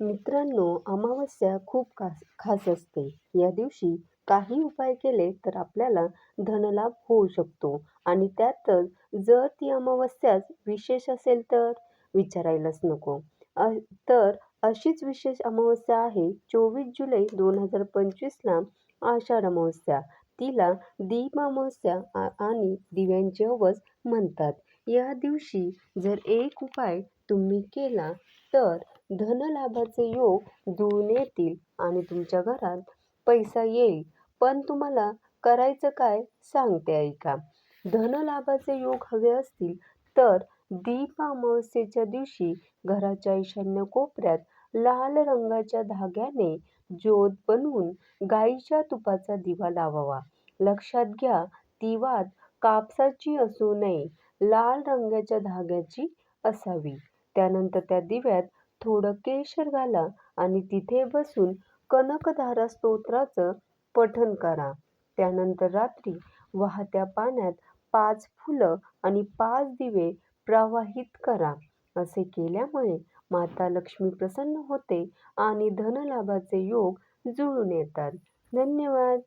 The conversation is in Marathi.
मित्रांनो अमावस्या खूप खास खास असते. या दिवशी काही उपाय केले तर आपल्याला धनलाभ होऊ शकतो. आणि त्यातच जर ती अमावस्याच विशेष असेल तर? विचारायलाच नको. अ तर अशीच विशेष अमावस्या आहे चोवीस जुलै दोन हजार पंचवीसला आषाढ अमावस्या. तिला दीप अमावस्या आणि दिव्यांची अवस म्हणतात. या दिवशी जर एक उपाय तुम्ही केला तर? धनलाभाचे योग जुळून येतील आणि तुमच्या घरात पैसा येईल. पण तुम्हाला करायचं काय सांगते ऐका. धनलाभाचे योग हवे असतील तर दीप अमावस्येच्या दिवशी घराच्या ईशान्य कोपऱ्यात लाल रंगाच्या धाग्याने ज्योत बनवून गाईच्या तुपाचा दिवा लावावा. लक्षात घ्या ती वात कापसाची असू नये लाल रंगाच्या धाग्याची असावी. त्यानंतर त्या दिव्यात थोडं केशर घाला आणि तिथे बसून कनकधारा स्तोत्राचं पठण करा. त्यानंतर रात्री वाहत्या पाण्यात पाच फुलं आणि पाच दिवे प्रवाहित करा. असे केल्यामुळे माता लक्ष्मी प्रसन्न होते आणि धनलाभाचे योग जुळून येतात. धन्यवाद.